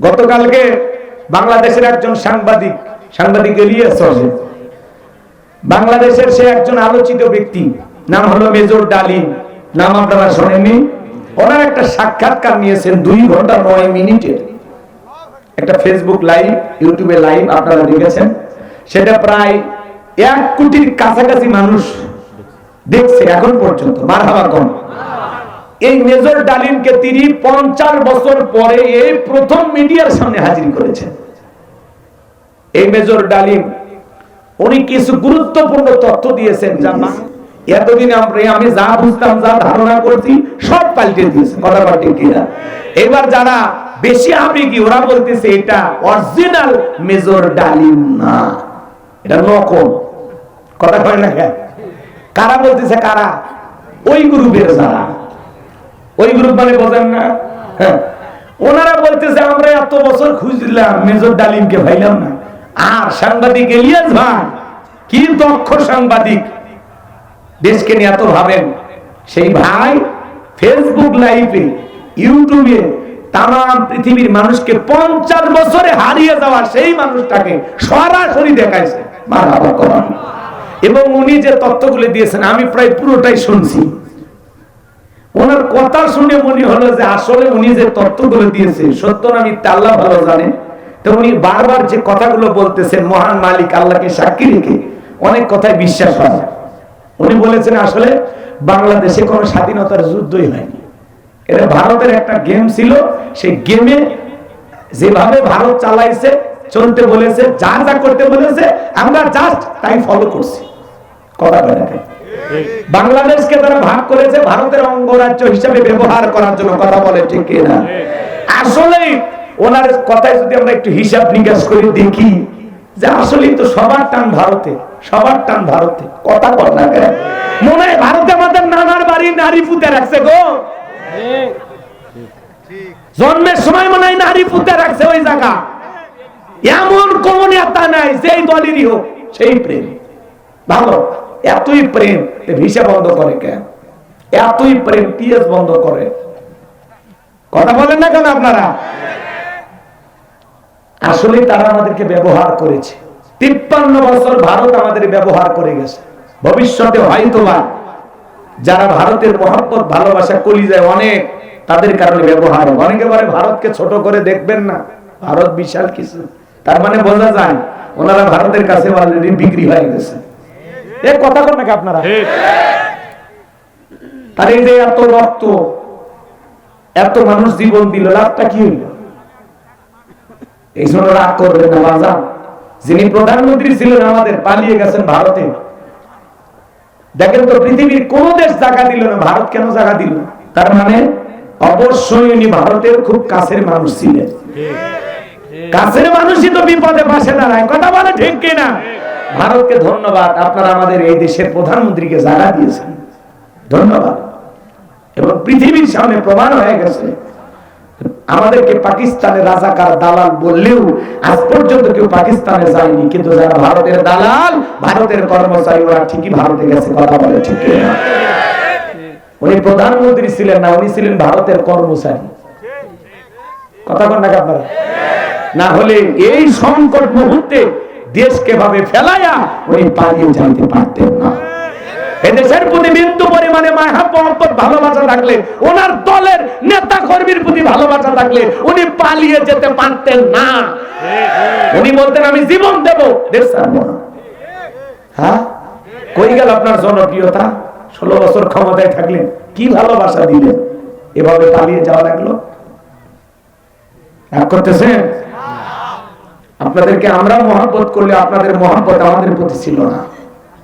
গতকালকে বাংলাদেশের একজন সাংবাদিক সাংবাদিক এলিয়াস বাংলাদেশের সে একজন আলোচিত ব্যক্তি, নাম হলো মেজর ডালিম। নাম আপনারা শোনেননি? ওনার একটা সাক্ষাৎকার নিয়েছেন দুই ঘণ্টা নয় মিনিটের একটা ফেসবুক লাইভ ইউটিউবে লাইভ আপনারা দেখেছেন। সেটা প্রায় এক কোটির কাছাকাছি মানুষ দেখছে এখন পর্যন্ত। মারহাবা কম। এই মেজর ডালিমকে তিনি পঞ্চাশ বছর পরে এই প্রথম মিডিয়ার সামনে হাজির করেছেন। এই মেজর ডালিম, উনি কিছু গুরুত্বপূর্ণ তথ্য দিয়েছেন যা এতদিন আমি যা বুঝতাম, যা ধারণা করছি, সব পাল্টে দিয়েছে কথা পাল্টে কিনা এবার যারা বেশি আবেগী, ওরা বলতেছে এটা অরিজিনাল মেজর ডালিম না। এটা নকল। কথা কয় না কারা বলতেছে কারা? ওই গ্রুপের যারা। ওই গ্রুপ মানে বোঝেন না? হ্যাঁ। ওনারা বলতেছে, আমরা এত বছর খুঁজলাম মেজর ডালিমকে ভাইলাম না। আর সাংবাদিক এলিয়াস ভাই, কি দক্ষ সাংবাদিক। দেশকে নিয়ে এত ভাবেন। সেই ভাই ফেসবুক লাইভে ইউটিউবে তাম পৃথিবীর মানুষকে পঞ্চাশ বছরে হারিয়ে যাওয়া সেই মানুষটাকে সরাসরি দেখাইছে। এবং উনি যে তথ্যগুলো দিয়েছেন, আমি প্রায় পুরোটাই শুনছি। ওনার কথা শুনে মনে হলো যে আসলে উনি যে তত্ত্বগুলো দিয়েছে, সত্য না মিথ্যা আল্লাহ ভালো জানে। তো উনি বারবার যে কথাগুলো বলতেছেন মহান মালিক, আল্লাহকে সাক্ষী রেখে অনেক কথায় বিশ্বাস হয়। উনি বলেছেন, আসলে বাংলাদেশে কোনো স্বাধীনতার যুদ্ধই হয়নি। এটা ভারতের একটা গেম ছিল, সেই গেমে যেভাবে ভারত চালাইছে, চলতে বলেছে, যা যা করতে বলেছে, আমরা জাস্ট তাই ফলো করছি। কথা বলে বাংলাদেশকে তারা ভাগ করেছে ভারতের অঙ্গরাজ্য হিসাবে ব্যবহার করার জন্য, কথা বলে ঠিক না আসলে ওনার কথায় যদি আমরা একটু হিসাব নিকাশ করে, দেখি যে আসলেই তো সবার টান ভারতে, সবার টান ভারতে। কথা বল না কেন? মনে হয় ভারতে আমাদের নানার বাড়ি নারী পুঁতে রাখছে গো। জন্মের সময় মনে হয় নারী পুঁতে রাখছে ওই জায়গা। এমন কোন নেতা নাই, যেই দলেরই হোক, সেই প্রেম। ভালো এতই প্রেম ভিসা বন্ধ করে কেন এতই প্রেম, টিএস বন্ধ করে। কথা বলেন না কেন আপনারা? আসলে তারা আমাদেরকে ব্যবহার করেছে। তিপ্পান্ন বছর ভারত আমাদের ব্যবহার করে গেছে। ভবিষ্যতে হয়তো বা যারা ভারতের মহব্বত, ভালোবাসা, কলিজায় অনেক, তাদের কারণে ব্যবহার। অনেকে বলে, ভারতকে ছোট করে দেখবেন না। ভারত বিশাল কিছু। তার মানে বোঝা যায়, ওনারা ভারতের কাছে অলরেডি বিক্রি হয়ে গেছে। এ কথা কর নাকি আপনারা? আর এই যে এত রক্ত এত মানুষ জীবন দিল লাভটা কি হইল? এই জন্য রাগ না বাজার যিনি প্রধানমন্ত্রী ছিলেন আমাদের পালিয়ে গেছেন ভারতে। দেখেন তো পৃথিবীর কোন দেশ জায়গা দিল না ভারত কেন জায়গা দিল? তার মানে অবশ্যই উনি ভারতের খুব কাছের মানুষ ছিলেন। কাছের মানুষই তো বিপদে পাশে দাঁড়ায় কথা বলে ঠিক কিনা? ভারতকে ধন্যবাদ আপনারা আমাদের এই দেশের প্রধানমন্ত্রীকে জায়গা দিয়েছেন। ধন্যবাদ। এবং পৃথিবীর সামনে প্রমাণ হয়ে গেছে। আমাদেরকে পাকিস্তানের রাজাকার দালাল বললেও আজ পর্যন্ত কেউ পাকিস্তানে যায়নি, কিন্তু যারা ভারতের দালাল, ভারতের কর্মচারী, ওরা ঠিকই ভারতে গেছে কথা বলে, ঠিক উনি প্রধানমন্ত্রী ছিলেন না, উনি ছিলেন ভারতের কর্মচারী। কথা বল না আপনারা? না হলে এই সংকট মুহূর্তে দেশকে ভাবে ফেলাইয়া উনি পালিয়ে যাইতে পারতেন না। এদেশের প্রতি বিন্দু পরিমাণে মায়া মহব্বত, ভালোবাসা থাকলে, ওনার দলের নেতা কর্মীর প্রতি ভালোবাসা থাকলে উনি পালিয়ে যেতে পারতেন না। উনি বলতেন, আমি জীবন দেব। দেশ হ্যাঁ? কই গেল আপনার জনপ্রিয়তা? ষোলো বছর ক্ষমতায় থাকলেন, কি ভালোবাসা দিলেন? এভাবে পালিয়ে যাওয়া লাগল? করতেছেন? আপনাদেরকে আমরা মহাব্বত করলে আপনাদের মহাব্বত আমাদের প্রতি ছিল না।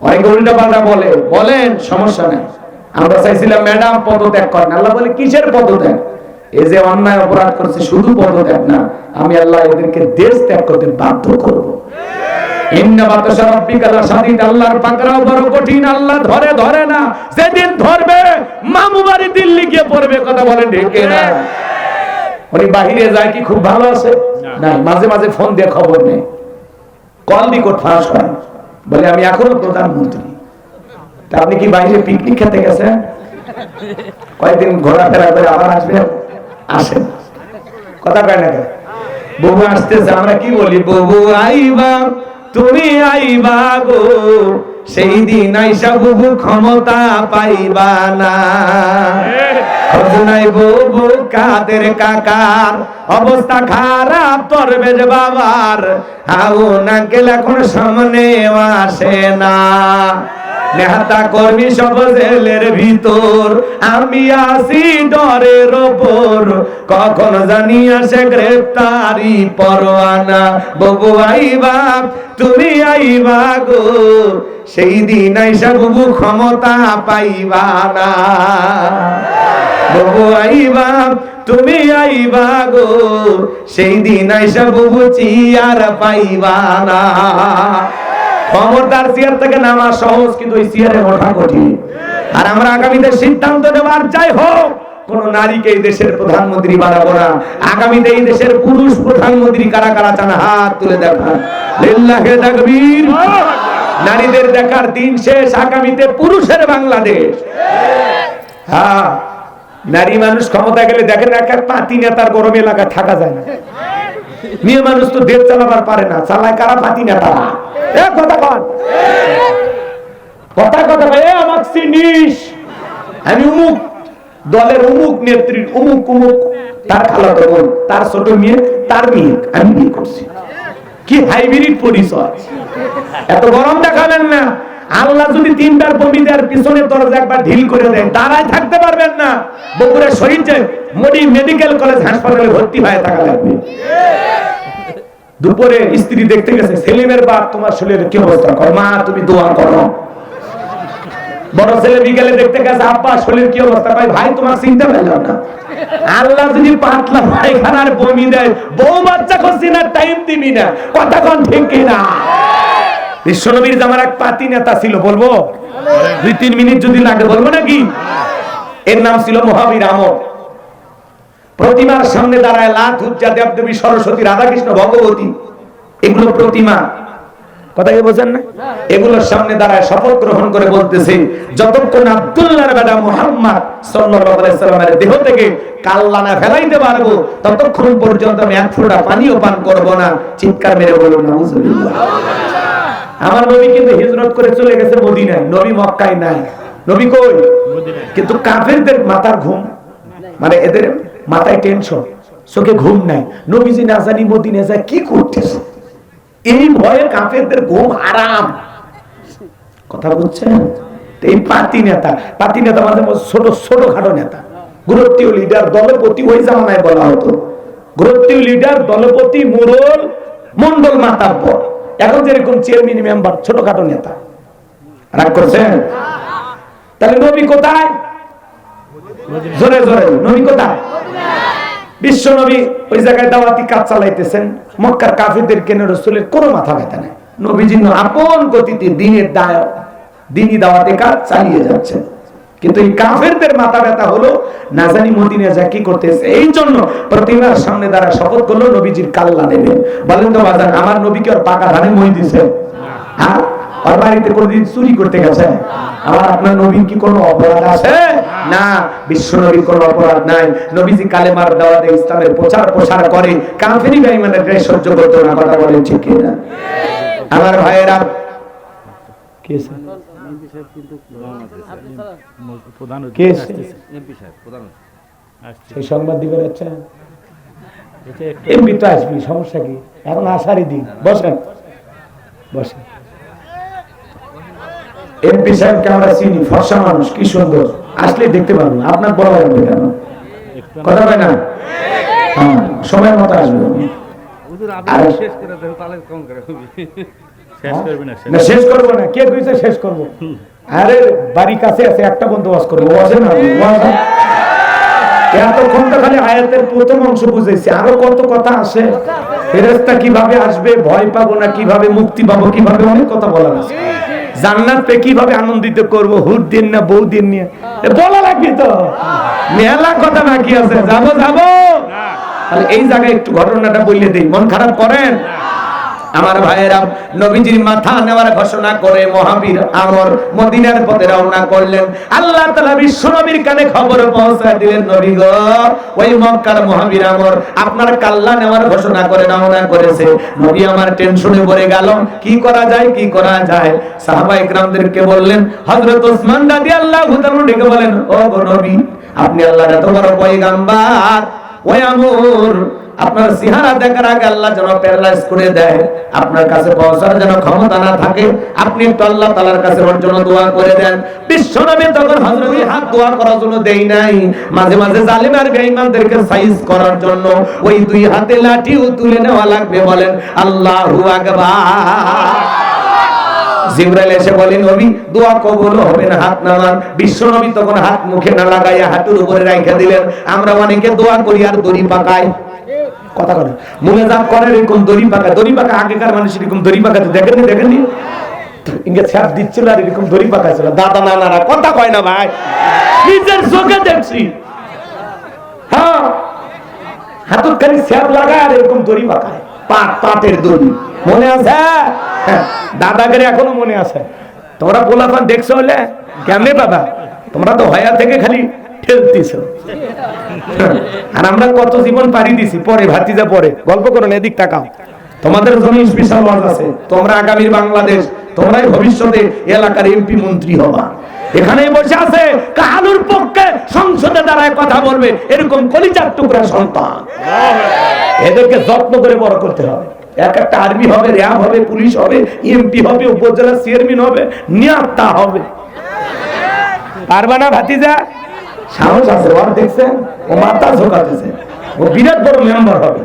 অনেকে উল্টা পাল্টা বলে, বলেন, সমস্যা নেই। আমরা চাইছিলাম ম্যাডাম পদত্যাগ করেন। আল্লাহ বলে, কিসের পদত্যাগ? এই যে অন্যায় অপরাধ করছে, শুধু পদত্যাগ না, আমি আল্লাহ এদেরকে দেশ ত্যাগ করতে বাধ্য করব। আল্লাহর দিল্লি গিয়ে পড়বে, কথা বলে ঢেকে না। উনি বাহিরে যায় কি খুব ভালো আছে? না, মাঝে মাঝে ফোন দিয়ে খবর নেই। কল নিকট ফাঁস হয় বলে, আমি এখনও প্রধানমন্ত্রী। তা আপনি কি বাইরে পিকনিক খেতে গেছেন? কয়েকদিন ঘোরাফেরা করে আবার আসবেন, আসেন। কথা কয় না? বউ আসতেছে, আমরা কি বলি? বউ আইবা, তুমি আইবা গো, সেই দিন আইসা বুবু ক্ষমতা পাইবা না। কাদের কাকার? অবস্থা খারাপ তোর বেজ বাবার। হাউ না গেলে এখন সামনে আসে না। নেহাতা কর্মী সব জেলের ভিতর। আমি আসি ডরের ওপর। কখন জানি আসে গ্রেফতারি পরোয়ানা। ববু আইবা, তুমি আইবা গো। সেই দিন আইসা বুবু ক্ষমতা পাইবা না। ববু আইবা, তুমি আইবা গো। সেই দিন আইসা বুবু চিয়ার পাইবা না। ক্ষমতার চেয়ার থেকে নামা সহজ, কিন্তু ওই চেয়ারে ওঠা কঠিন। আর আমরা আগামীতে সিদ্ধান্ত নেওয়ার যাই হোক, কোন নারীকে এই দেশের প্রধানমন্ত্রী বানাবো না। আগামীতে এই দেশের পুরুষ প্রধানমন্ত্রী কারা কারা চান, হাত তুলে দেখা লিল্লাহে নারীদের দেখার দিন শেষ, আগামীতে পুরুষের বাংলাদেশ। হ্যাঁ। নারী মানুষ ক্ষমতা গেলে দেখেন এক এক পাতি নেতার গরম এলাকায় থাকা যায় না। মেয়ে মানুষ তো দেশ চালাবার পারে না, চালায় কারা পাতি নেতারা এ কথা কন। কথা কথা এ আমাক চিনিস, আমি উমুক, দলের উমুক উমুক উমুক, তার খালাতো বোন, তার ছোট মেয়ে, তার মেয়ে, আমি বিয়ে করছি। কি হাইব্রিড পরিচয়। এত গরম দেখাবেন না। আল্লাহ যদি তিনটার বমিদের পিছনে দরজা একবার ঢিল করে দেন তারাই থাকতে পারবেন না। বগুড়ার শহীদ যে মোদি মেডিকেল কলেজ হাসপাতালে ভর্তি হয়ে থাকা লাগবে। দুপুরে স্ত্রী দেখতে গেছে, সেলিমের বাপ, তোমার শরীরের কি অবস্থা? কর মা, তুমি দোয়া করো। বড় ছেলে বিকেলে দেখতে গেছে, আব্বা শরীর কি অবস্থা? ভাই ভাই, তোমার চিনতে পারলাম না। আল্লাহ যদি পাতলা পায়খানার বমি দেয়, বউ বাচ্চা করছি না টাইম দিবি না। কথা কোন ঠিক কিনা? বিশ্বনবীর জামার এক পাতি নেতা ছিল, বলব? দুই, তিন মিনিট যদি লাগে, বলব নাকি? এর নাম ছিল মহাবীর আমর প্রতিমার সামনে দাঁড়ায় লাখ উজ্জা দেবদেবী সরস্বতী রাধাকৃষ্ণ ভগবতী। এগুলো প্রতিমা। কথা কি বোঝেন না? এগুলোর সামনে দাঁড়ায় শপথ গ্রহণ করে বলতেছে, যতক্ষণ আব্দুল্লাহর বেটা মুহাম্মদ সাল্লাল্লাহু আলাইহি সাল্লামের দেহ থেকে কাল্লা না ফেলাইতে পারব, ততক্ষণ পর্যন্ত আমি এক ফোঁটা পানিও পান করব না। চিৎকার মেরে বলুন, নাউজুবিল্লাহ। আমার নবী কিন্তু হিজরত করে চলে গেছে মদিনায়। নবী মক্কায় নাই। নবী কই? কিন্তু কাফেরদের মাথার ঘুম মানে এদের মাথায় টেনশন চোখে ঘুম নাই। নবীজি না জানি মদিনে যায় কি করতেছে? এই ভয়ে কাফেরদের ঘুম আরাম কথা বলছেন এই পাতি নেতা পাতি নেতা মাঝে ছোট ছোট খাটো নেতা। গুরুত্বীয় লিডার দলপতি ওই জামানায় বলা হতো। গুরুত্বীয় লিডার দলপতি মুরল মন্ডল মাতাব্বর এখন যেরকম চেয়ারম্যান মেম্বার ছোটখাটো নেতা। রাগ করছেন? তাহলে নবী কোথায়? জোরে জোরে, নবী কোথায়? বিশ্ব নবী ওই জায়গায় দাওয়াতি কাজ চালাইতেছেন। মক্কার কাফিরদের কেন রসুলের কোনো মাথা ব্যথা নেই? নবীজি আপন গতিতে দিনের দায় দিনই দাওয়াতে কাজ চালিয়ে যাচ্ছেন। কিন্তু এই কাফেরদের মাথা ব্যথা হলো না জানি মদিনে যা কি করতেছে। এই জন্য প্রতিমার সামনে দ্বারা শপথ করল নবীজির কাল্লা নেবেন বলেন তো বাজান আমার নবীকে ওর পাকা ধানে মই দিছে? হ্যাঁ? ওর বাড়িতে কোনদিন চুরি করতে গেছে? আমার আপনার নবীর কি কোনো অপরাধ আছে? না বিশ্ব নবীর কোনো অপরাধ নাই। নবীজি কালেমার দাওয়াতে ইসলামের প্রচার প্রসার করে। কাফেরি সহ্য করতে না কথা বলেন ঠিক কি না আমার ভাইয়েরা কি কে? সেই সংবাদ আচ্ছা। এমনি তো আসবি সমস্যা কি? এখন আসারই দিন। বসেন। বসেন। এমপি সাহেবকে আমরা চিনি ফর্সা মানুষ কি সুন্দর। আসলে দেখতে পারব আপনার বড় লাগবে কেন? কথা হয় না? হ্যাঁ, সময়ের মতো আসবে। হুজুর আর- শেষ করে দেন তাহলে কম করে হবে। শেষ করবি না শেষ না করব। না। কে কইছে শেষ করব? আরে বাড়ি কাছে আছে একটা বন্ধু ওয়াজ করব ওয়াজে না? ওয়াজ এতক্ষণ তো খালি আয়াতের প্রথম অংশ বুঝেছি আরও কত কথা আছে? ফেরেস্তা কীভাবে আসবে? ভয় পাবো না কীভাবে মুক্তি পাবো কীভাবে? অনেক কথা বলার আছে। জান্নাত পে কীভাবে আনন্দিত করব? হুর দিন না বউ দিন নিয়ে। বলা লাগবে তো। মেলা কথা বাকি আছে। যাব যাব। তাহলে এই জায়গায় একটু ঘটনাটা বললে দিই। মন খারাপ করেন? আমার ভাইয়েরা, নবীজির মাথা নেওয়ার ঘোষণা করে মহাবীর আমর মদিনার পথে রওনা করলেন। আল্লাহ তাআলা বিশ্ব নবীর কানে খবর পৌঁছায় দিলেন, নবী গো, ওই মক্কার মহাবীর আমর আপনার কাল্লা নেওয়ার ঘোষণা করে, রওনা করেছে। নবী আমার টেনশনে পড়ে গেল, কি করা যায়, কি করা যায়? সাহাবা ইকরামদেরকে বললেন, হযরত ওসমান রাদিয়াল্লাহু তাআলা ডেকে বলেন, ও নবী, আপনি আল্লাহর এত বড় পয়গাম্বার, ওই আমর আপনার সিহারা দেখার আগে আল্লাহ যেন প্যারালাইজ করে দেয়, আপনার কাছে পৌঁছার যেন ক্ষমতা না থাকে, আপনি একটু আল্লাহ তালার কাছে ওর জন্য দোয়া করে দেন। বিশ্বনবী তখন হযরত হাত দোয়া করার জন্য দেই নাই। মাঝে মাঝে জালিম আর বেঈমানদেরকে সাইজ করার জন্য ওই দুই হাতে লাঠিও তুলে নেওয়া লাগবে বলেন, আল্লাহু আকবার। জিব্রাইল এসে বলেন নবী, দোয়া কবুল হবে না হাত নামান বিশ্ব নবী তখন হাত মুখে না লাগাইয়া হাঁটুর উপরে রাখা দিলেন। আমরা অনেকে দোয়া করি আর দড়ি পাকাই। কথা করে যা করে এরকম দড়ি পাকা দড়ি পাকা আগেকার মানুষ এরকম দড়ি পাকাতে দেখেননি দেখেননি? ইঙ্গে দিচ্ছিল আর এরকম দড়ি পাকা ছিল দাদা নানারা কথা কয় না ভাই। নিজের চোখে দেখছি। হ্যাঁ। হাতুর খালি স্যাপ লাগায় আর এরকম দড়ি পাকায় পাট পাটের দড়ি। মনে আছে? হ্যাঁ, এখনও মনে আছে। তোমরা পোলাপান দেখছ হলে কেমনে বাবা? তোমরা তো হয়া থেকে খালি ঠেলতিছ। আর আমরা কত জীবন পাড়ি দিছি, পরে ভাতিজা পরে। গল্প করো না এদিক তাকাও। তোমাদের জন্য স্পেশাল আছে, তোমরা আগামীর বাংলাদেশ, তোমরাই ভবিষ্যতে এলাকার এমপি মন্ত্রী হবা। এখানেই বসে আছে পক্ষে সংসদে দাঁড়ায় কথা বলবে, এরকম কলিজার টুকরা সন্তান। এদেরকে যত্ন করে বড় করতে হবে। এক একটা আর্মি হবে, র্যাব হবে, পুলিশ হবে, এমপি হবে, উপজেলা চেয়ারম্যান হবে নিয়াত্তা হবে। পারবা না ভাতিজা? সাহস আছে ওর দেখছেন ও মাথা ঝোকাতেছে ও বিরাট বড় মেম্বার হবে।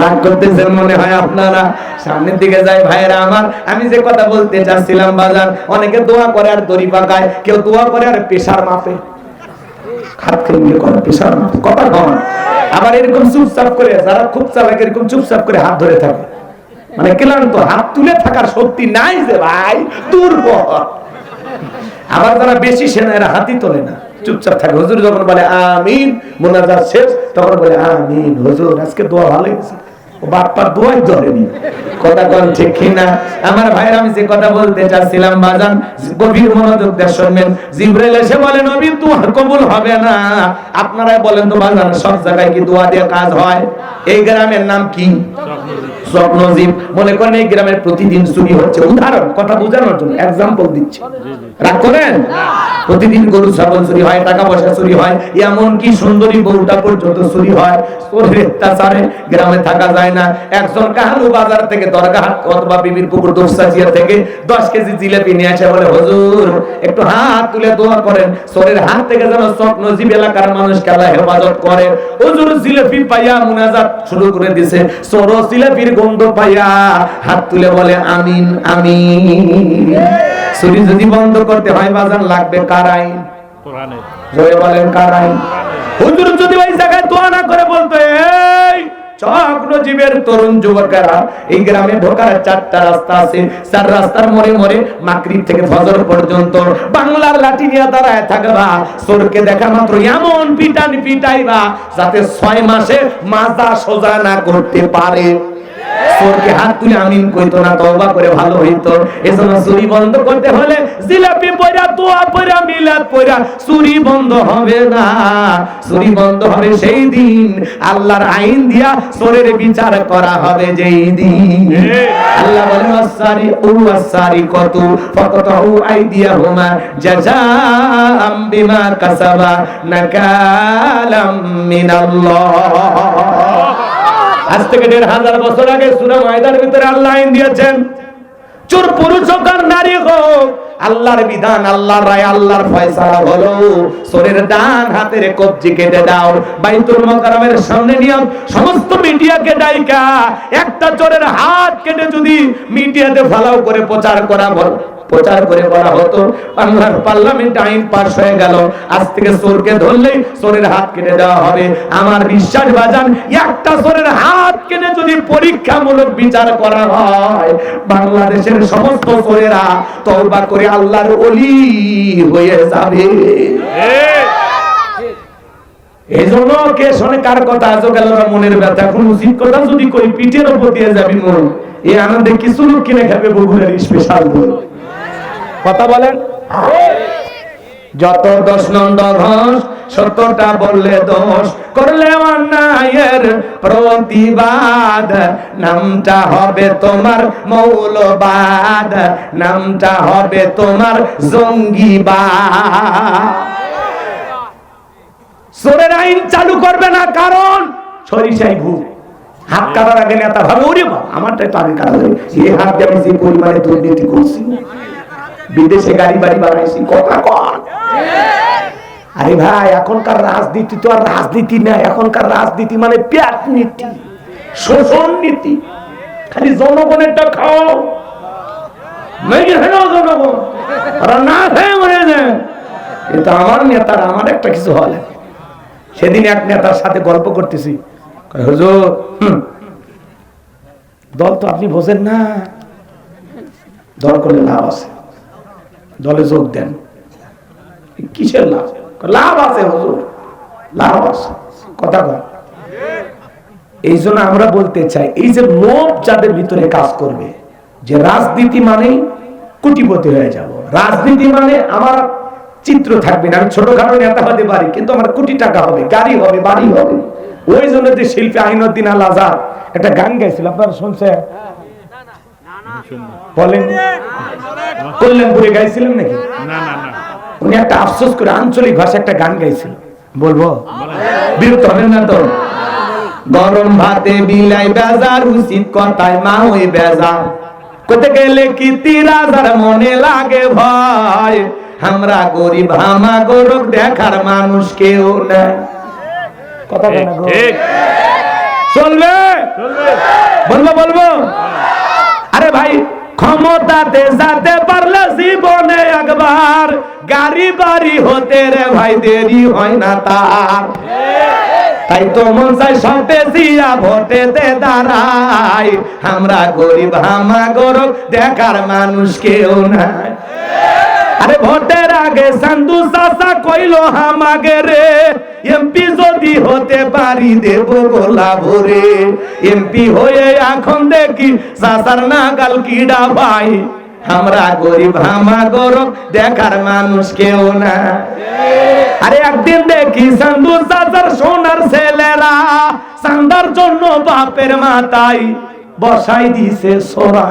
রাগ করতেছেন মনে হয় আপনারা। সামনের দিকে যায় ভাইরা আমার, আমি যে কথা বলতে চাচ্ছিলাম বাজার অনেকে দোয়া করে আর দড়ি পাকায়, কেউ দোয়া করে আর পেশার মাপে। হাত খেয়ে করে পেশার মাপে, কথা কম। আবার এরকম চুপচাপ করে, যারা খুব চালাক, এরকম চুপচাপ করে হাত ধরে থাকে। মানে ক্লান্ত, হাত তুলে থাকার শক্তি নাই যে, ভাই, দুর্বল। আবার যারা বেশি সেনা, এরা হাতই তোলে না। চুপচাপ থাকে। হুজুর যখন বলে আমিন, মোনাজাত শেষ, তখন বলে আমিন, হুজুর, আজকে দোয়া ভালো হয়েছে। বাপ্পার দোয়াই ধরেনি। কথা কোন ঠিক কিনা? আমার ভাইয়ের আমি যে কথা বলতে চাচ্ছিলাম, বাজান, গভীর মনোযোগ দিয়ে শুনবেন। জিব্রাইল এসে বলে, নবী কবুল হবে না। আপনারাই বলেন তো, বাজান, সব জায়গায় কি দোয়া দিয়ে কাজ হয়? এই গ্রামের নাম কি? স্বপ্নজীব মনে করেন এই গ্রামের প্রতিদিন চুরি হচ্ছে। উদাহরণ, কথা বোঝানোর জন্য এক্সাম্পল দিচ্ছি। রাগ করেন? প্রতিদিন গরু ছাগল চুরি হয়, টাকা পয়সা চুরি হয় এমন কি সুন্দরী বউটা পর্যন্ত চুরি হয়। চোরের অত্যাচারে গ্রামে থাকা যায় না। একজন কাহালু বাজার থেকে দরগা অথবা বিবির পুকুর দোসাচিয়া থেকে দশ কেজি জিলেপি নিয়ে আসে, বলে, হুজুর, একটু হাত তুলে দোয়া করেন। চোরের হাত থেকে যেন স্বপ্নজীব এলাকার মানুষ খেলা হেফাজত করে। হুজুর জিলেপি পাইয়া মুনাজাত শুরু করে দিছে। চোর জিলেপির গন্ধ পাইয়া হাত তুলে বলে, আমিন আমিন। চুরি যদি বন্ধ করতে হয় বাজার লাগবে কার আইন? বলেন কার আইন? হুজুর যদি ওই জায়গায় দোয়া না করে বলতো এই চক্রজীবের তরুণ যুবকেরা এই গ্রামে ঢোকার চারটা রাস্তা আছে। চার রাস্তার মোড়ে মোড়ে মাকরিব থেকে ফজর পর্যন্ত বাংলার লাঠি নিয়ে দাঁড়ায় থাকবা। দেখা মাত্র এমন পিটান পিটাইবা যাতে ছয় মাসে মাজা সোজা না করতে পারে। চোরকে হাত তুলে আমিন কইতো না, তওবা করে ভালো হইতো। এজন্য চুরি বন্ধ করতে হলে জিলাপি পয়রা দোয়া পয়রা মিলাদ পয়রা চুরি বন্ধ হবে না। চুরি বন্ধ হবে সেই দিন। আল্লাহর আইন দিয়া চোরের বিচার করা হবে যেই দিন। আল্লাহ বলেন আসারি ও আসারি কত ফকতাহু আইদিয়াহুমা জাযাআম বিমা কাসাবা নাকালাম মিনাল্লাহ। আজ থেকে দেড় হাজার বছর আগে সুরা মায়দার ভিতরে আল্লাহ আইন দিয়েছেন, চোর, পুরুষ হোক আর নারী হোক, আল্লাহর বিধান, আল্লাহর রায়, আল্লাহর ফয়সালা হলো চোরের ডান হাতের কবজি কেটে দাও, বাইতুল মোকাররমের সামনে নিয়ে সমস্ত মিডিয়াকে ডাইকা, একটা চোরের হাত কেটে যদি মিডিয়াতে ফলাও করে প্রচার করা বল প্রচার করে বলা হতো, বাংলার পার্লামেন্ট আইন পাস হয়ে গেল। আজ থেকে চোরকে ধরলেই চোরের হাত কেটে দেওয়া হবে। আমার বিশ্বাস বাজান, একটা চোরের হাত কেটে যদি পরীক্ষামূলক বিচার করা হয়, বাংলাদেশের সমস্ত চোরেরা তওবা করে আল্লাহর ওলি হয়ে যাবে। এই জন্য কে কথা? কথা যদি কিছু লোক কিনে খাবে বগুড়ার স্পেশাল কথা বলেন। যত দশ নন্দ ঘোষ সত্যটা বললে দোষ, করলে অন্যায়ের প্রতিবাদ। নামটা হবে তোমার মৌলবাদ, নামটা হবে তোমার জঙ্গিবাদ। চোরের আইন চালু করবে না, কারণ সরিষাই ভূত। হাত কাটার আগে নেতা ভাবে, ওরে বাবা, আমারটাই তো আগে কাটা যাবে হাত দিয়ে আমি যে পরিমাণে দুর্নীতি করছি বিদেশে গাড়ি বাড়ি বানাইছি, কথা কর আরে ভাই, এখনকার রাজনীতি তো আর রাজনীতি না এখনকার রাজনীতি মানে প্যাট নীতি, শোষণ নীতি। খালি জনগণেরটা খাও। জনগণ, ওরা না খেয়ে মরে যায়। কিন্তু আমার নেতার, আমার একটা কিছু হলে সেদিন এক নেতার সাথে গল্প করতেছি। হুজুর দল তো আপনি বোঝেন না। দল করলে লাভ আছে। দলে যোগ দেন। কিসের লাভ? লাভ আছে হুজুর। লাভ আছে। কথা কয়। এই জন্য আমরা বলতে চাই, এই যে লোভ যাদের ভিতরে কাজ করবে, যে রাজনীতি মানে কোটিপতি হয়ে যাব। রাজনীতি মানে আমার চিত্র থাকবে না। আমি ছোটখাটো নেতা হতে পারি, কিন্তু আমার কোটি টাকা হবে, গাড়ি হবে, বাড়ি হবে। ওই জন্য যে শিল্পী আহিনুদ্দিন আল আজাদ একটা গান গাইছিল, আপনারা শুনছেন? বলেন কল্যাণপুরে গাইছিলেন নাকি? না না না। উনি একটা আফসোস করে আঞ্চলিক ভাষা একটা গান গাইছিল। বলব? বিরক্ত হবেন না তো? গরম ভাতে বিলাই বেজার উচিত কথায় মা ওই বেজার। কোথায় গেলে কি তিরাজার মনে লাগে ভয়? আমরা গরিব হামা গরক দেখার মানুষ কেউ নাই। কথা চলবে। বলব বলব? আরে ভাই ক্ষমতাতে যেতে পারলে জীবনে একবার। গাড়ি বাড়ি হতে রে ভাই, দেরি হয় না তার। তাই তো মন চাই দিয়া জিয়া ভোটেতে দাঁড়াই। আমরা গরিব হামা গরব দেখার মানুষ কেউ নাই। আরে ভোটের আগে সান্দু চাচা কইলো হামাগে রে। এমপি যদি হতে পারি দেব গোলা ভরে এমপি হয়ে এখন দেখি চাচার নাগাল কিডা ভাই। আমরা গরিব, হামা গরম, দেখার মানুষ কেউ না। আরে একদিন দেখি সান্দু চাচার সোনার ছেলেরা চান্দার জন্য বাপের মাথায় বসাই দিছে সোরা